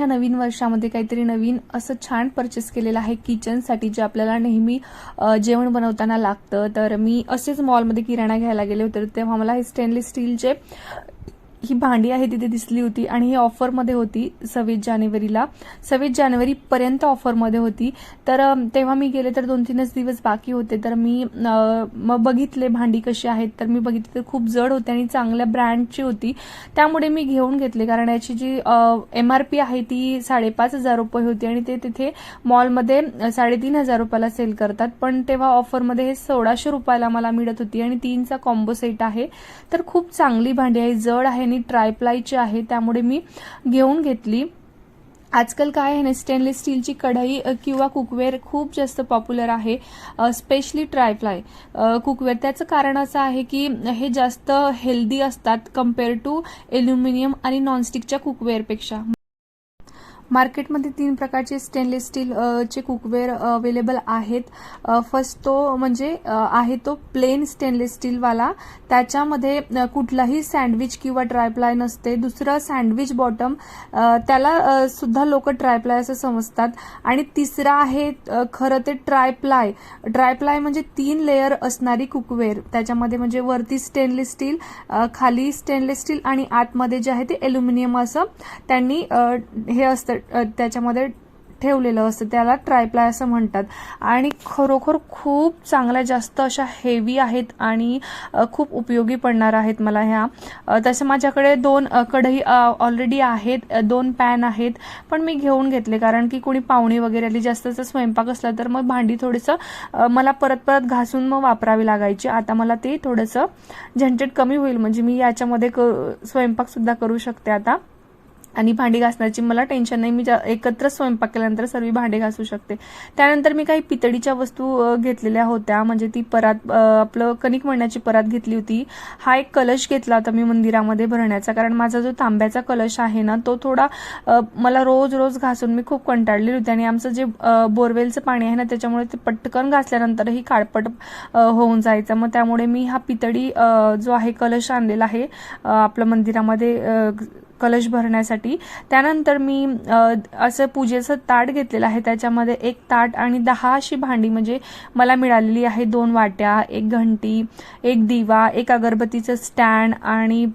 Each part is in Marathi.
ह्या नवीन वर्षामध्ये काहीतरी नवीन असं छान परचेस केलेलं आहे किचनसाठी जे आपल्याला नेहमी जेवण बनवताना लागतं. तर मी असेच मॉलमध्ये किराणा घ्यायला गेले होते तेव्हा मला हे स्टेनलेस स्टीलचे ही भांडी आहे तिथे दिसली होती आणि ही ऑफरमध्ये होती सव्वीस जानेवारीला. सव्वीस जानेवारीपर्यंत ऑफरमध्ये होती. तर तेव्हा मी गेले तर दोन तीनच दिवस बाकी होते. तर मी मग बघितले भांडी कशी आहेत. तर मी बघितले तर खूप जड होते आणि चांगल्या ब्रँडची होती. त्यामुळे मी घेऊन घेतले कारण याची जी एम आर पी आहे ती साडेपाच हजार रुपये होती आणि ते तिथे मॉलमध्ये साडेतीन हजार रुपयाला सेल करतात. पण तेव्हा ऑफरमध्ये हे सोळाशे रुपयाला मला मिळत होती आणि तीनचा कॉम्बो सेट आहे. तर खूप चांगली भांडी आहे जड आहे आणि ट्रायप्लायची आहे त्यामुळे मी घेऊन घेतली. आजकाल काय आहे ना स्टेनलेस स्टीलची कढई किंवा कुकवेअर खूप जास्त पॉप्युलर आहे स्पेशली ट्रायफ्लाय कुकवेअर त्याचं कारण असं आहे की हे जास्त हेल्दी असतात कंपेअर टू एल्युमिनियम आणि नॉनस्टिकच्या कुकवेअरपेक्षा. मार्केटमध्ये तीन प्रकारचे स्टेनलेस स्टील चे कुकवेअर अवेलेबल आहेत. फर्स्ट तो म्हणजे आहे तो प्लेन स्टेनलेस स्टीलवाला त्याच्यामध्ये कुठलाही सँडविच किंवा ट्रायप्लाय नसते. दुसरं सँडविच बॉटम त्याला सुद्धा लोक ट्रायप्लाय असं समजतात. आणि तिसरा आहे खरं ते ट्रायप्लाय ट्रायप्लाय म्हणजे तीन लेअर असणारी कुकवेअर त्याच्यामध्ये म्हणजे वरती स्टेनलेस स्टील खाली स्टेनलेस स्टील आणि आतमध्ये जे आहे ते एल्युमिनियम असं. त्यांनी हे असतं त्याच्यामध्ये ठेवलेलं असतं. त्याला ट्रायप्लाय असं म्हणतात. आणि खरोखर खूप चांगल्या जास्त अशा हेवी आहेत आणि खूप उपयोगी पडणार आहेत मला ह्या. तसं माझ्याकडे दोन कढई ऑलरेडी आहेत. दोन पॅन आहेत. पण मी घेऊन घेतले कारण की कोणी पाहुणे वगैरे आली जास्तचा स्वयंपाक असला तर मग भांडी थोडंसं मला परत परत घासून मग वापरावी लागायची. आता मला ते थोडंसं झंझट कमी होईल. म्हणजे मी याच्यामध्ये क स्वयंपाकसुद्धा करू शकते आता. आणि भांडी घासण्याची मला टेन्शन नाही. मी एकत्र स्वयंपाक केल्यानंतर सर्व भांडे घासू शकते. त्यानंतर मी काही पितळीच्या वस्तू घेतलेल्या होत्या. म्हणजे ती परात आपलं कणिक मळण्याची परात घेतली होती. हा एक कलश घेतला होता मी मंदिरामध्ये भरण्याचा. कारण माझा जो तांब्याचा कलश आहे ना तो थोडा मला रोज रोज घासून मी खूप कंटाळलेली होती. आणि आमचं जे बोरवेलचं पाणी आहे ना त्याच्यामुळे ते पटकन घासल्यानंतरही काळपट होऊन जायचं. मग त्यामुळे मी हा पितळी जो आहे कलश आणलेला आहे आपलं मंदिरामध्ये कलश भरण्यासाठी. त्यानंतर मी असं पूजेचं ताट घेतलेलं आहे. त्याच्यामध्ये एक ताट आणि दहा अशी भांडी म्हणजे मला मिळालेली आहे. दोन वाट्या एक घंटी एक दिवा एक अगरबत्तीचं स्टँड आणि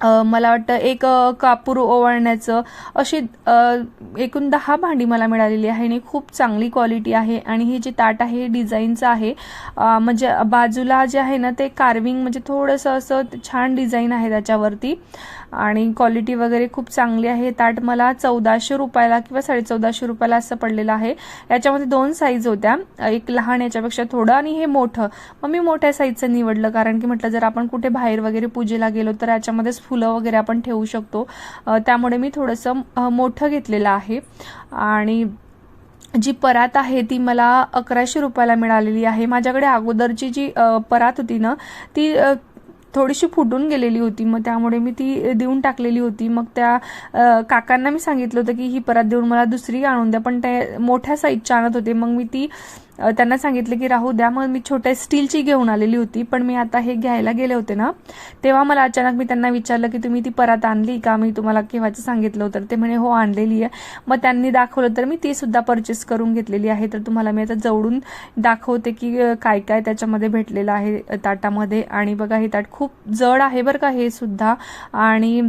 मला वाटतं एक कापूर ओवाळण्याचं अशी एकूण दहा भांडी मला मिळालेली आहे. आणि खूप चांगली क्वालिटी आहे. आणि हे जे ताट आहे हे डिझाईनचं आहे. म्हणजे बाजूला जे आहे ना ते कार्विंग म्हणजे थोडंसं असं छान डिझाईन आहे त्याच्यावरती. आणि क्वालिटी वगैरे खूप चांगली आहे. ताट मला चौदाशे रुपयाला किंवा साडेचौदाशे रुपयाला असं पडलेलं आहे. याच्यामध्ये दोन साईज होत्या. एक लहान याच्यापेक्षा थोडं आणि हे मोठं. मग मी मोठ्या साईजचं निवडलं. कारण की म्हटलं जर आपण कुठे बाहेर वगैरे पूजेला गेलो तर याच्यामध्येच फुलं वगैरे आपण ठेवू शकतो. त्यामुळे मी थोडंसं मोठं घेतलेलं आहे. आणि जी परात आहे ती मला अकराशे रुपयाला मिळालेली आहे. माझ्याकडे अगोदरची जी परात होती ना ती थोडीशी फुटून गेलेली होती. मग त्यामुळे मी ती देऊन टाकलेली होती. मग त्या काकांना मी सांगितलं होतं की ही परत देऊन मला दुसरी आणून द्या. पण ते मोठ्या साईजच्या आणत होते. मग मी ती त्यांना सांगितलं की राहू द्या मग मी छोट्या स्टीलची घेऊन आलेली होती पण मी आता हे घ्यायला गेले होते ना तेव्हा मला अचानक मी त्यांना विचारलं की तुम्ही ती परत आणली का? मी तुम्हाला केव्हाचं सांगितलं होतं? तर ते म्हणे हो आणलेली आहे. मग त्यांनी दाखवलं तर मी ती सुद्धा परचेस करून घेतलेली आहे. तर तुम्हाला मी आता जवळून दाखवते की काय काय त्याच्यामध्ये भेटलेलं आहे ताटामध्ये. आणि बघा हे ताट खूप जड आहे बरं का हे सुद्धा. आणि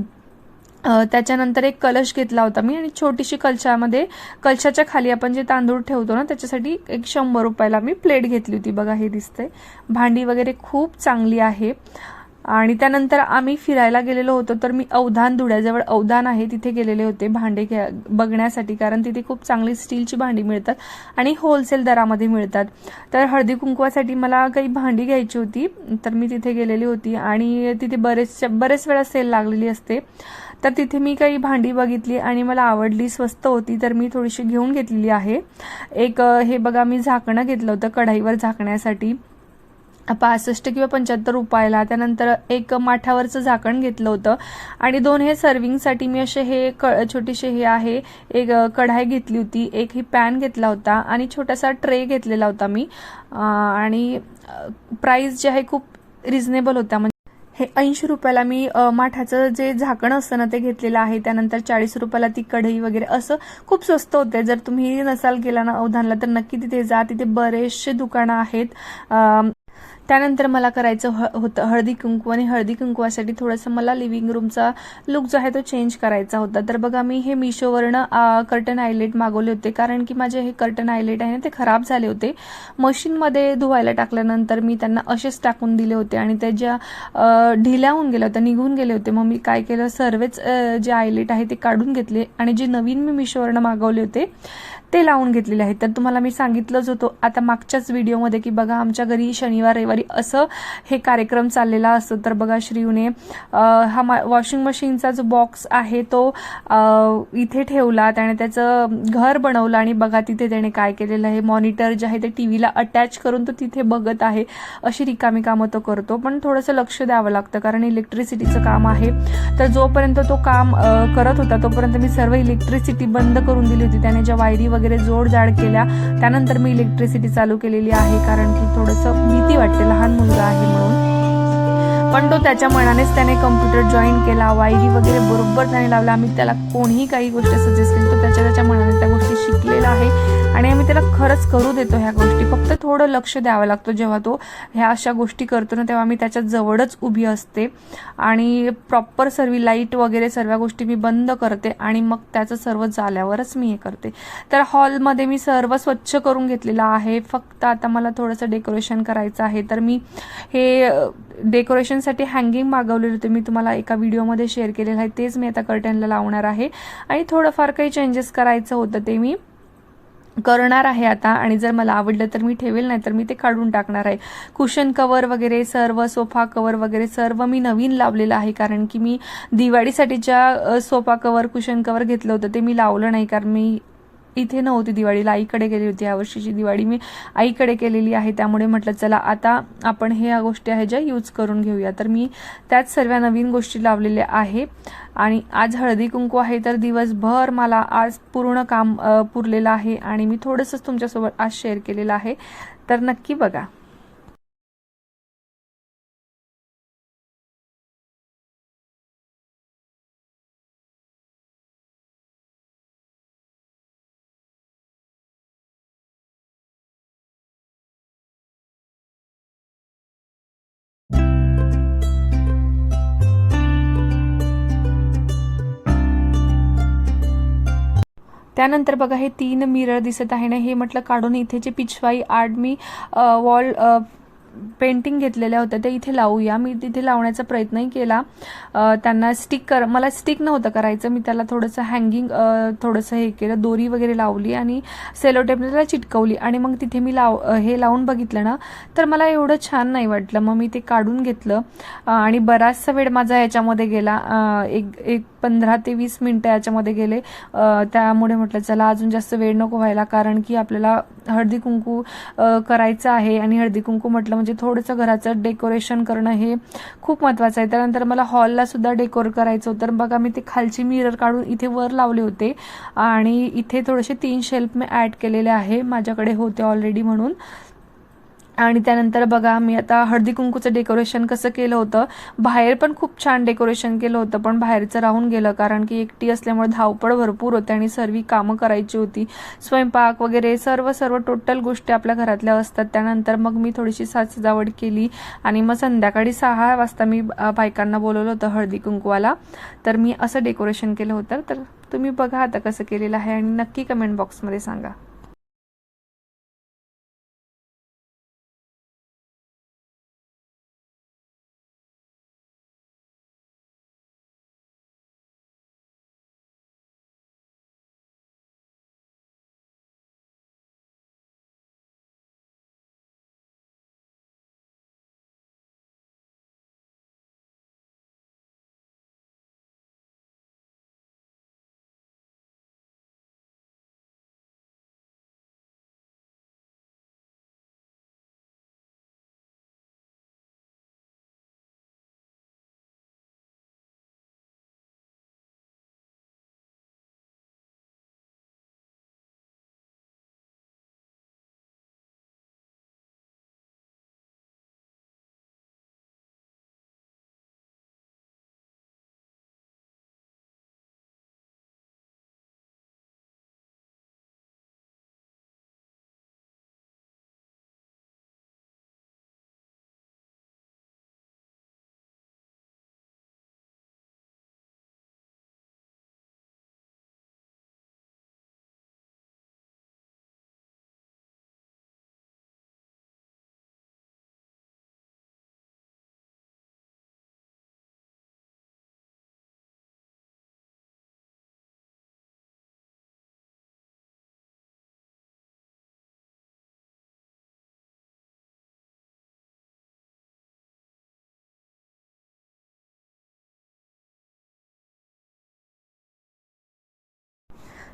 त्याच्यानंतर एक कलश घेतला होता मी आणि छोटीशी कलशामध्ये कलशाच्या खाली आपण जे तांदूळ ठेवतो ना त्याच्यासाठी एक शंभर रुपयाला मी प्लेट घेतली होती. बघा हे दिसते भांडी वगैरे खूप चांगली आहे. आणि त्यानंतर आम्ही फिरायला गेलेलो होतो तर मी अवधान धुळ्याजवळ अवधान आहे तिथे गेलेले होते भांडे घ्या बघण्यासाठी कारण तिथे खूप चांगली स्टीलची भांडी मिळतात आणि होलसेल दरामध्ये मिळतात. तर हळदी कुंकवासाठी मला काही भांडी घ्यायची होती तर मी तिथे गेलेली होती आणि तिथे बरेचशा बरेच वेळा सेल लागलेली असते. तर तिथे मी काही भांडी बघितली आणि मला आवडली स्वस्त होती तर मी थोडीशी घेऊन घेतलेली आहे. एक हे बघा मी झाकणं घेतलं होतं कढाईवर झाकण्यासाठी. पासष्ट किंवा पंच्याहत्तर रुपयाला. त्यानंतर एक माठावरचं झाकण घेतलं होतं. आणि दोन हे सर्विंगसाठी मी असे हे क छोटीशी हे आहे एक कढाई घेतली होती एक ही पॅन घेतला होता आणि छोटासा ट्रे घेतलेला होता मी. आणि प्राईस जे आहे खूप रिझनेबल होता म्हणजे हे ऐंशी रुपयाला मी माठाचं जे झाकण असतं ना ते घेतलेलं आहे. त्यानंतर चाळीस रुपयाला ती कढई वगैरे असं खूप स्वस्त होते. जर तुम्ही नसाल गेला ना अवधानला तर नक्की तिथे जा. तिथे बरेचसे दुकानं आहेत. त्यानंतर मला करायचं ह होतं हळदी कुंकू आणि हळदी कुंकवासाठी थोडंसं मला लिव्हिंग रूमचा लुक जो आहे तो चेंज करायचा होता. तर बघा मी हे मिशोवरनं कर्टन आयलेट मागवले होते. कारण की माझे हे कर्टन आयलेट आहे ना ते खराब झाले होते. मशीनमध्ये धुवायला टाकल्यानंतर मी त्यांना असेच टाकून दिले होते आणि त्या ज्या ढिल्या होऊन गेल्या होत्या निघून गेले होते. मग मी काय केलं सर्वच जे आयलेट आहे ते काढून घेतले. आणि जे नवीन मी मिशोवरनं मागवले होते ते लावून घेतलेले आहेत. तर तुम्हाला मी सांगितलंच होतो आता मागच्याच व्हिडिओमध्ये की बघा आमच्या घरी शनिवार रविवारी असं हे कार्यक्रम चाललेला असतो. तर बघा श्रीयूने हा मा वॉशिंग मशीनचा जो बॉक्स आहे तो इथे ठेवला त्याने त्याचं घर बनवलं आणि बघा तिथे त्याने काय केलेलं आहे. मॉनिटर जे आहे ते टी व्हीला अटॅच करून तो तिथे बघत आहे. अशी रिकामी कामं तो करतो. पण थोडंसं लक्ष द्यावं लागतं कारण इलेक्ट्रिसिटीचं काम आहे. तर जोपर्यंत तो काम करत होता तोपर्यंत मी सर्व इलेक्ट्रिसिटी बंद करून दिली होती. त्याने ज्या वायरी वगैरे जोडजाड केल्या. त्यानंतर मी इलेक्ट्रिसिटी चालू केलेली आहे कारण की थोडंसं भीती वाटते. लहान मुलगा आहे म्हणून. पण तो त्याच्या मनानेच त्याने कम्प्युटर जॉईन केला. वायरी वगैरे बरोबर त्याने लावला. आम्ही त्याला कोणीही काही गोष्ट सजेस्ट केली तो त्याच्या त्याच्या मनाने त्या गोष्टी शिकलेला आहे. आणि आम्ही त्याला खरंच करू देतो ह्या गोष्टी. फक्त थोडं लक्ष द्यावं लागतं. जेव्हा तो ह्या अशा गोष्टी करतो ना तेव्हा मी त्याच्या जवळच उभी असते. आणि प्रॉपर सर्व लाइट वगैरे सर्व गोष्टी मी बंद करते आणि मग त्याचं सर्व झाल्यावरच मी हे करते. तर हॉलमध्ये मी सर्व स्वच्छ करून घेतलेलं आहे. फक्त आता मला थोडंसं डेकोरेशन करायचं आहे. तर मी हे डेकोरेशन कर्टनसाठी हँगिंग मागवलेलं होतं. मी तुम्हाला एका व्हिडिओमध्ये शेअर केलेलं आहे. तेच मी आता कर्टनला लावणार आहे. आणि थोडंफार काही चेंजेस करायचं होतं ते मी करणार आहे आता. आणि जर मला आवडलं तर मी ठेवेल नाही तर मी ते काढून टाकणार आहे. कुशन कवर वगैरे सर्व सोफा कवर वगैरे सर्व मी नवीन लावलेलं आहे. कारण की मी दिवाळीसाठी ज्या सोफा कवर कुशन कवर घेतलं होतं ते मी लावलं नाही. कारण मी इथे नव्हती दिवाळीला आईकडे गेली होती. या वर्षीची दिवाळी मी आईकडे केलेली आहे. त्यामुळे म्हटलं चला आता आपण हे या गोष्टी आहे ज्या यूज करून घेऊया. तर मी त्याच सर्व नवीन गोष्टी लावलेल्या आहे. आणि आज हळदी कुंकू आहे तर दिवसभर मला आज पूर्ण काम पुरलेलं आहे. आणि मी थोडंसंच तुमच्यासोबत आज शेअर केलेलं आहे. तर नक्की बघा. त्यानंतर बघा हे तीन मिरर दिसत आहे ना हे म्हटलं काढून इथे जे पिछवाई आड मी वॉल पेंटिंग घेतलेल्या होत्या त्या इथे लावूया. मी तिथे लावण्याचा प्रयत्नही केला. त्यांना स्टिक कर मला स्टिक नव्हतं करायचं. मी त्याला थोडंसं हँगिंग थोडंसं हे केलं दोरी वगैरे लावली आणि सेलोटेपने त्याला चिटकवली. आणि मग तिथे मी लाव हे लावून बघितलं ना तर मला एवढं छान नाही वाटलं. मग मी ते काढून घेतलं. आणि बराचसा वेळ माझा याच्यामध्ये गेला. एक एक पंधरा ते वीस मिनटं याच्यामध्ये गेले. त्यामुळे म्हटलं चला अजून जास्त वेळ नको व्हायला कारण की आपल्याला हळदी कुंकू करायचं आहे. आणि हळदी कुंकू म्हटलं म्हणजे थोडंसं घराचं डेकोरेशन करणं हे खूप महत्त्वाचं आहे. त्यानंतर मला हॉलला सुद्धा डेकोर करायचं होतं. बघा मी ते खालची मिरर काढून इथे वर लावले होते. आणि इथे थोडेसे तीन शेल्फ मी ॲड केलेले आहे. माझ्याकडे होते ऑलरेडी म्हणून. आणि त्यानंतर बघा मी आता हळदी कुंकूचं डेकोरेशन कसं केलं होतं? बाहेर पण खूप छान डेकोरेशन केलं होतं पण बाहेरचं राहून गेलं कारण की एकटी असल्यामुळे धावपळ भरपूर होते आणि सर्व कामं करायची होती. स्वयंपाक वगैरे सर्व सर्व टोटल गोष्टी आपल्या घरातल्या असतात. त्यानंतर मग मी थोडीशी साज सजावट केली आणि मग संध्याकाळी सहा वाजता मी बायकांना बोलवलं होतं हळदी कुंकवाला. तर मी असं डेकोरेशन केलं होतं. तर तुम्ही बघा आता कसं केलेलं आहे आणि नक्की कमेंट बॉक्समध्ये सांगा.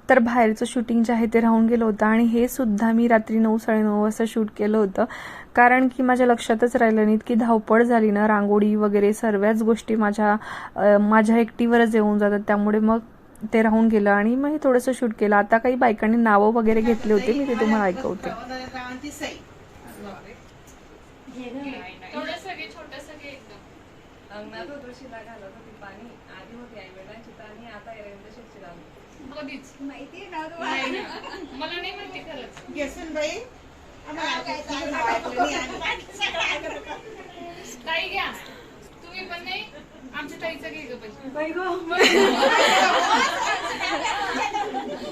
तर बाहेरचं शूटिंग जे आहे ते राहून गेलं होतं आणि हे सुद्धा मी रात्री नऊ साडेनऊ वाजता शूट केलं होतं. कारण की माझ्या लक्षातच राहिलं नाही इतकी धावपळ झाली ना रांगोळी वगैरे सर्वच गोष्टी माझ्या माझ्या एकटीवरच येऊन जातात. त्यामुळे मग ते राहून गेलं आणि मग हे थोडंसं शूट केलं. आता काही बायकांनी नावं वगैरे घेतले होते मी ते तुम्हाला ऐकवते. घालत होती पाणी. आधी होती आई वडिलांची आणि आता कधीच. ना नाही ना. मला नाही माहिती खरंच? ताई घ्या. तुम्ही पण नाही आमच्या ताईचं घे ग पण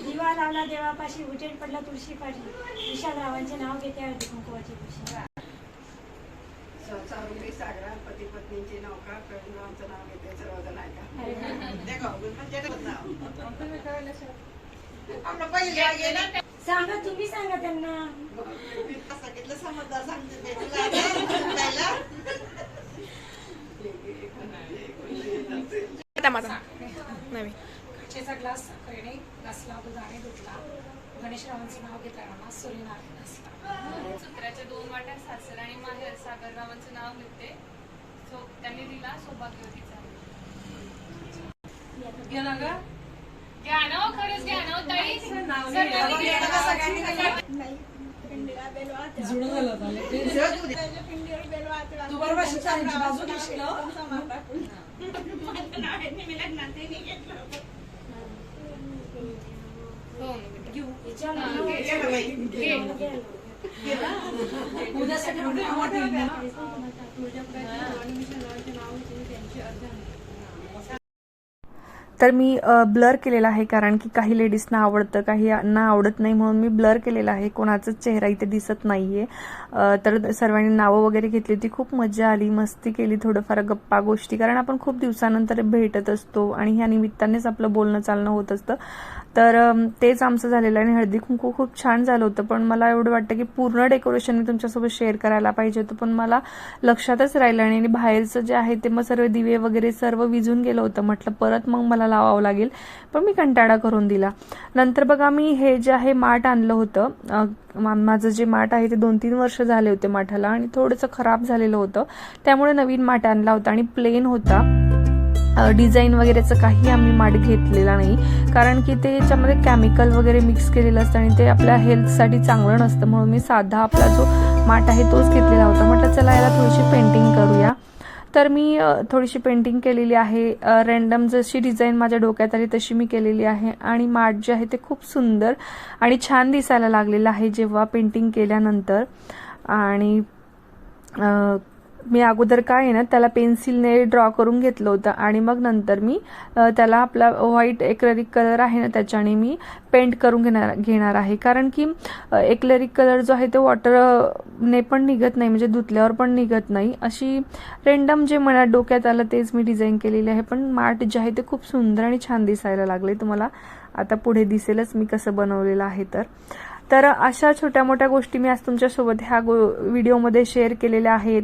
दिवा लावला देवापाशी उजेड पडला तुळशी पाठी विशालरावांचे नाव घेते हळदी कुंकुवाची खुशी चारुली सागरा पती पत्नींची नौका करून आमचं नाव घेते सर्वजण ऐका. सांगा तुम्ही सांगा त्यांना. सांगितलं समजदार सांगते आता पहिला काचेचा ग्लास साखरेने घासला दुधाने धुतला. गणेशरावांचं नाव घेताना सूर्यनारायण असला सूत्राच्या दोन वाट्या सासर आणि माहेर सागररावांचं नाव घेते. सो त्यांनी दिला सौभाग्यवतीचा. ग. घ्या ना खरंच घ्या ना ताई. नाव सर्वांनी घ्या. सगळ्यांनी जुळून झालं होतं तू तू बरोबर शिक्षणाची बाजू घेशील हो? तर मी ब्लर केलेला आहे कारण की काही लेडीजना आवडतं काही ना आवडत नाही म्हणून मी ब्लर केलेला आहे. कोणाचाच चेहरा इथे दिसत नाहीये. तर सर्वांनी नावं वगैरे घेतली होती. खूप मजा आली मस्ती केली थोडंफार गप्पा गोष्टी. कारण आपण खूप दिवसानंतर भेटत असतो आणि ह्या निमित्तानेच आपलं बोलणं चालणं होत असतं. तर तेच आमचं झालेलं आहे आणि हळदी कुंकू खूप छान झालं होतं. पण मला एवढं वाटतं की पूर्ण डेकोरेशन मी तुमच्यासोबत शेअर करायला पाहिजे होतं. पण मला लक्षातच राहिलं आणि बाहेरचं जे आहे ते मग सर्व दिवे वगैरे सर्व विझून गेलं होतं. म्हटलं परत मग मला लावावं लागेल. पण मी कंटाळा करून दिला. नंतर बघा मी हे जे आहे माठ आणलं होतं. माझं जे माठ आहे ते दोन तीन वर्ष झाले होते माठाला आणि थोडंसं खराब झालेलं होतं. त्यामुळे नवीन माठ आणला होता आणि प्लेन होता. डिझाईन वगैरेचं काही आम्ही माठ घेतलेला नाही. कारण की ते याच्यामध्ये केमिकल वगैरे मिक्स केलेलं असतं आणि ते आपल्या हेल्थसाठी चांगलं नसतं. म्हणून मी साधा आपला जो माठ आहे तोच घेतलेला होता. म्हटलं चला याला थोडीशी पेंटिंग करूया. तर मी थोडीशी पेंटिंग केलेली आहे. रँडम जशी डिझाईन माझ्या डोक्यात आली तशी मी केलेली आहे. आणि माठ जे आहे ते खूप सुंदर आणि छान दिसायला लागलेलं आहे जेव्हा पेंटिंग केल्यानंतर. आणि मी अगोदर काय आहे ना त्याला पेन्सिलने ड्रॉ करून घेतलं होतं आणि मग नंतर मी त्याला आपला व्हाईट एक्रेलिक कलर आहे ना त्याच्याने मी पेंट करून घेणार घेणार आहे. कारण की एक्लेरिक कलर जो आहे तो वॉटरने पण निघत नाही म्हणजे धुतल्यावर पण निघत नाही. अशी रेंडम जे मला डोक्यात आलं तेच मी डिझाईन केलेली आहे. पण माठ जे आहे ते खूप सुंदर आणि छान दिसायला लागले तुम्हाला आता पुढे दिसेलच मी कसं बनवलेलं आहे तर. तर अशा छोट्या मोठ्या गोष्टी मी आज तुमच्यासोबत ह्या गो व्हिडिओमध्ये शेअर केलेल्या आहेत.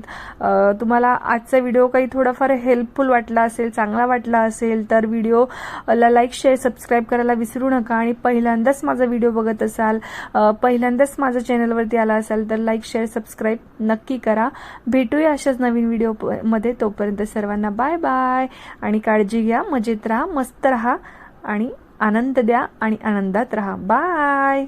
तुम्हाला आजचा व्हिडिओ काही थोडाफार हेल्पफुल वाटला असेल चांगला वाटला असेल तर व्हिडिओला लाईक शेअर सबस्क्राईब करायला विसरू नका आणि पहिल्यांदाच माझा व्हिडिओ बघत असाल पहिल्यांदाच माझ्या चॅनलवरती आला असाल तर लाईक शेअर सबस्क्राईब नक्की करा. भेटूया अशाच नवीन व्हिडिओमध्ये. तोपर्यंत सर्वांना बाय बाय आणि काळजी घ्या मजेत राहा मस्त राहा आणि आनंद द्या आणि आनंदात राहा. बाय